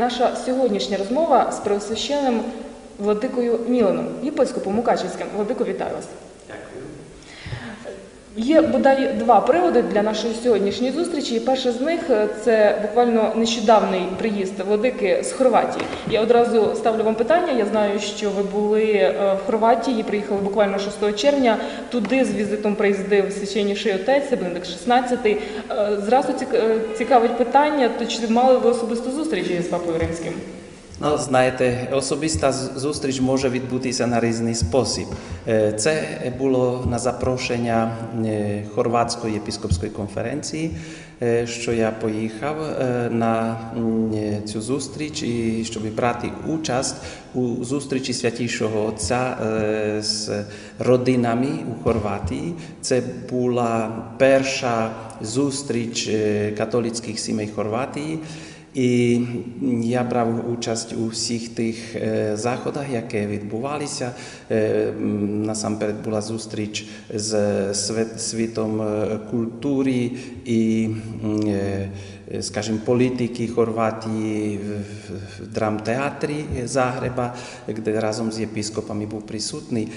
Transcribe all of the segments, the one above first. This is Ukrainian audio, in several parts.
наша сьогоднішня розмова з преосвященним владикою Міланом, єпископом Мукачівським. Владико, вітаю вас. Є бодай два приводи для нашої сьогоднішньої зустрічі. І перший з них е, це буквально нещодавний приїзд владики з Хорватії. Я одразу ставлю вам питання. Я знаю, що ви були е, в Хорватії, приїхали буквально 6 червня. Туди з візитом приїздив священніший отець Бенедикт XVI. Е, Зразу цік- цікавить питання, то чи мали ви особисту зустріч з папою римським? Ну, знаєте, особиста зустріч може відбутися на різний спосіб. Е, Це було на запрошення е, Хорватської єпископської конференції, е, що я поїхав на цю зустріч і щоб брати участь у зустрічі святішого Отця з родинами у Хорватії. Це була перша зустріч католицьких сімей Хорватії. І я брав участь у всіх тих е, заходах, які відбувалися. Е, Насамперед була зустріч з світ- світом е, культури і, скажімо, політики Хорватії в, драмтеатрі Загреба, де разом з єпископами був присутній.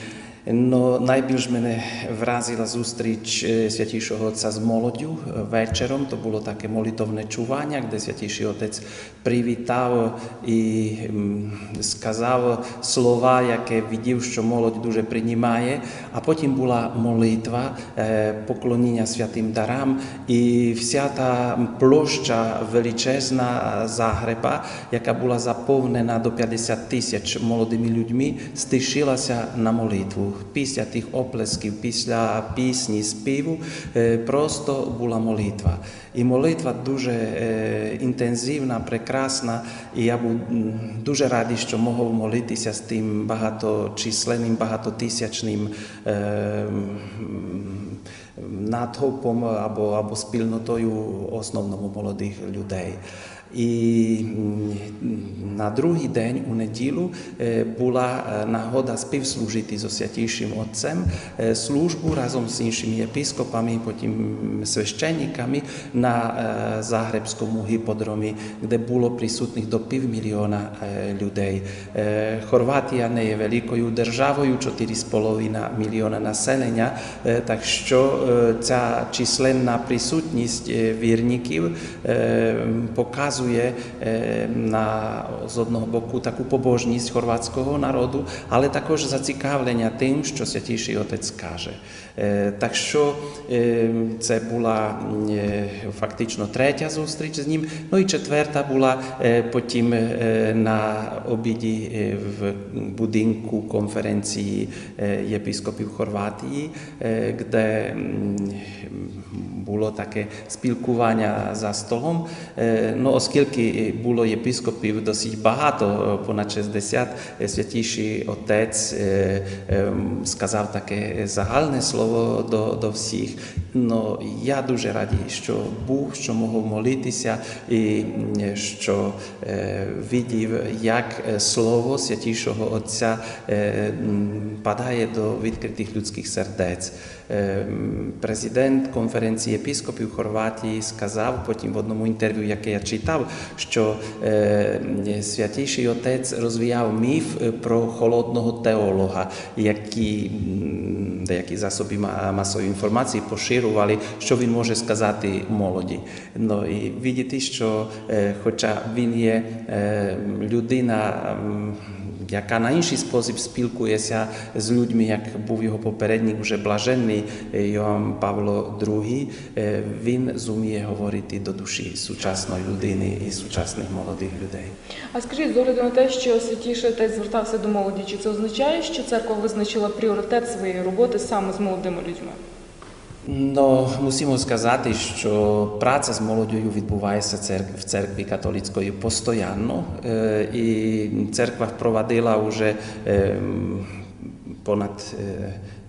No, najbільш мене вразила зустріч е, святішого отця з молоддю е, вечором. То було таке молитовне чування, де святіший отець привітав і м, сказав слова, яке видів, що молодь дуже приймає. А потім була молитва, е, поклоніння святим дарам і вся та площа величезна Загреба, яка була заповнена до 50 тисяч молодими людьми, стишилася на молитву. Після тих оплесків, після пісні, співу, е, просто була молитва. І молитва дуже е, інтенсивна, прекрасна. І я був дуже радий, що мог молитися з тим багаточисленним, багатотисячним е, натовпом або, або спільнотою основному молодих людей. І на другий день у неділю е, була е, нагода співслужити з Святішим Отцем е, службу разом з іншими єпископами, потім священниками на Загребському гіподромі, де було присутніх до півмільйона е, людей. Хорватія не є великою державою, 4,5 мільйона населення, так що ця численна присутність вірників показує е, на з одного боку таку побожність хорватського народу, але також зацікавлення тим, що Святіший Отець каже. Е, Так що е, це була е, фактично третя зустріч з ним. Ну і четверта була е, потім е, на обіді е, в будинку конференції е, єпископів Хорватії, е, де було таке спілкування за столом. Е, Ну, оскільки було єпископів досить багато, понад 60, е, святіший отець сказав таке загальне слово до, до всіх. Ну, я дуже радий, що був, що мог молитися, і що видів, як слово святішого Отця падає до відкритих людських сердець. Е, м, Президент конференції єпископів Хорватії сказав потім в одному інтерв'ю, яке я читав, що е, святіший отець розвіяв міф е, про холодного теолога, які деякі засоби масової інформації поширювали, що він може сказати молоді. Ну і видіти, що е, хоча він є е, людина. Яка на інший спосіб спілкується з людьми, як був його попередник, вже е, Йоанн Павло II, він зуміє говорити до душі сучасної людини і сучасних молодих людей. А скажіть, з огляду на те, що святіший отець звертався до молоді, чи це означає, що церква визначила пріоритет своєї роботи саме з молодими людьми? No, мусимо сказати, що праця з молоддю відбувається в церкві католицької постійно, і церква впровадила вже понад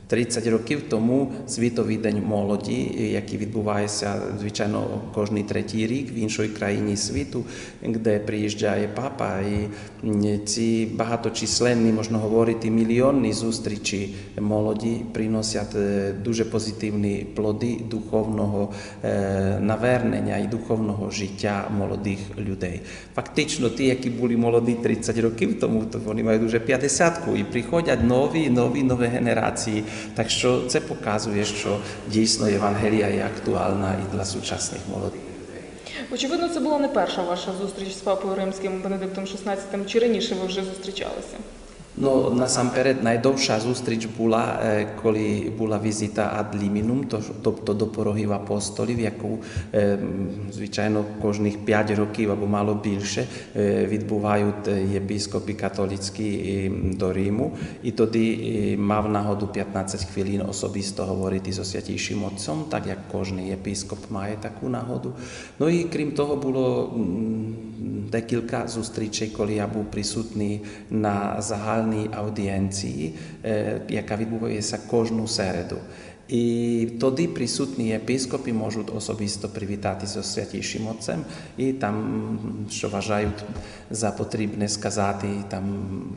30 років тому Світовий день молоді, який відбувається звичайно кожний третій рік в іншій країні світу, де приїжджає папа, і м, ці багаточисленні, можна говорити, мільйонні зустрічі молоді приносять е, дуже позитивні плоди духовного е, навернення і духовного життя молодих людей. Фактично, ті, які були молоді 30 років тому, то вони мають вже 50 і приходять нові, нові, нові генерації. Так що це показує, що дійсно Євангелія є актуальна і для сучасних молодих. Очевидно, це була не перша ваша зустріч з папою римським Бенедиктом XVI, чи раніше ви вже зустрічалися? No, насамперед найдовша зустріч була, е, коли була візита ad liminum, то- тобто до порогів апостолів, яку, е, м, звичайно, кожних 5 років або мало більше е, відбувають е, єпископи католицькі е, м, до Риму. І тоді е, мав нагоду 15 хвилин особисто говорити з Святішим Отцом, так як кожен єпископ має таку нагоду. Ну і крім того, було м, декілька зустрічей, коли я був присутній на загальній аудієнції, е, яка відбувається кожну середу. І тоді присутні єпископи можуть особисто привітати зі святішим Отцем і там, м, що вважають за потрібне сказати, там,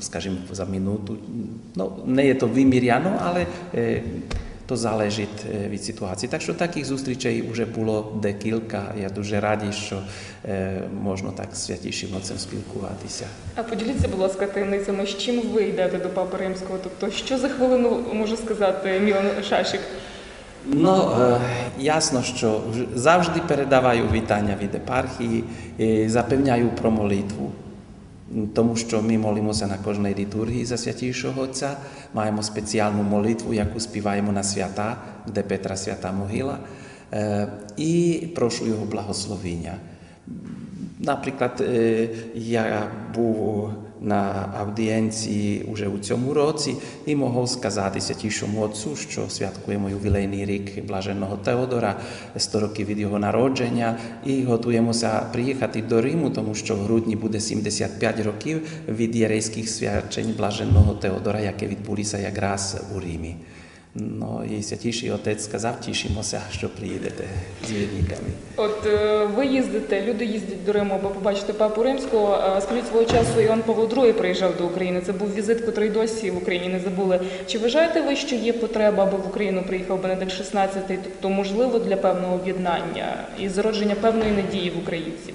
скажімо, за минуту. Ну, не є то виміряно, але залежить е, від ситуації. Так що таких зустрічей вже було декілька. Я дуже радий, що можна так з святішим отцем спілкуватися. А поділіться, будь ласка, таємницями, з чим ви йдете до папи римського? Тобто, що за хвилину може сказати Мілан Шашик? Ну, ясно, що завжди передаваю вітання від епархії, запевняю про молитву, м, тому що ми молимося на кожній літургії за святішого Отця, маємо спеціальну молитву, яку співаємо на свята, де Петра свята могила, е, і прошу його благословення. Наприклад, е, я був на аудієнції уже у цьому році і могов сказати святішому отцу, що святкуємо ювілейний рік блаженного Теодора, 100 років від його народження, і готуємося приїхати до Риму, тому що в грудні буде 75 років від єрейських свячень блаженного Теодора, яке відбулися якраз у Римі. Ну і святіший отець сказав, тішимося, що приїдете з вірниками. От е, ви їздите, люди їздять до Риму, аби побачити папу римського. Е, Скажіть, свого часу Іван Павло II приїжджав до України. Це був візит, котрий досі в Україні не забули. Чи вважаєте ви, що є потреба, аби в Україну приїхав Бенедикт XVI, тобто можливо для певного об'єднання і зародження певної надії в українців?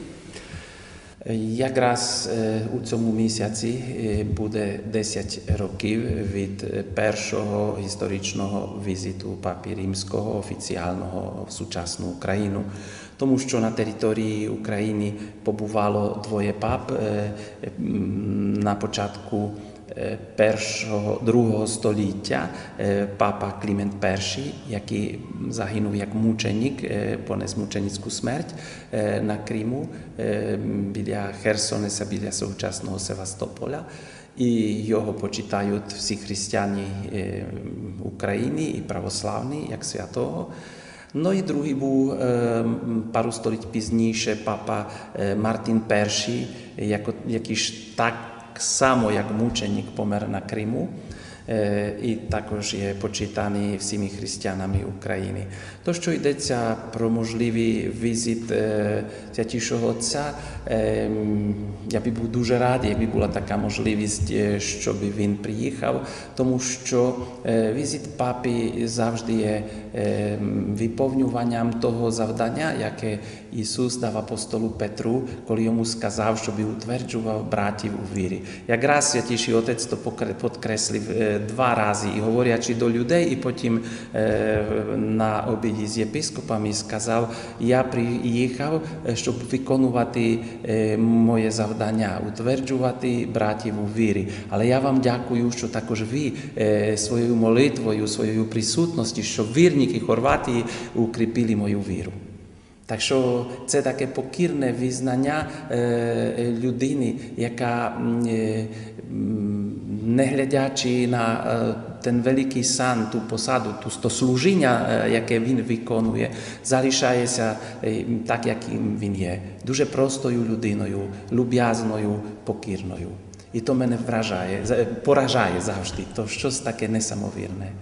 Якраз е, у цьому місяці е, буде 10 років від е, першого історичного візиту папі римського офіціального в сучасну Україну, тому що на території України побувало двоє пап е, м, на початку е, першого другого століття е, папа Клімент І, який загинув як мученик, е, понес мученицьку смерть е, на Криму біля Херсонеса, біля сучасного Севастополя. І його почитають всі християни України і православні як святого. Ну і другий був е, м, пару століть пізніше папа е, Мартин І, tak samo jak mučenik pomera na Krymu, помер на Криму. Е, І також є почитаний всіми християнами України. То, що йдеться про можливий візит е, Святішого Отця, е, м, я би був дуже радий, якби була така можливість, е, щоб він приїхав, тому що е, візит папи завжди є е, м, виповнюванням того завдання, яке Ісус дав апостолу Петру, коли йому сказав, щоб утверджував братів у вірі. Якраз Святіший Отець то покре- підкреслив два рази, і говорячи до людей, і потім на обіді з єпископами сказав, я приїхав, щоб виконувати моє завдання, утверджувати братів у вірі. Але я вам дякую, що також ви своєю молитвою, своєю присутністю, що вірники Хорватії укріпили мою віру. Так що це таке покірне визнання людини, яка, м, не глядячи на е, ten великий сан, ту посаду, ту то служіння, яке він виконує, залишається так, яким він є. Дуже простою людиною, люб'язною, покірною. І то мене вражає, поражає завжди, то щось таке несамовірне.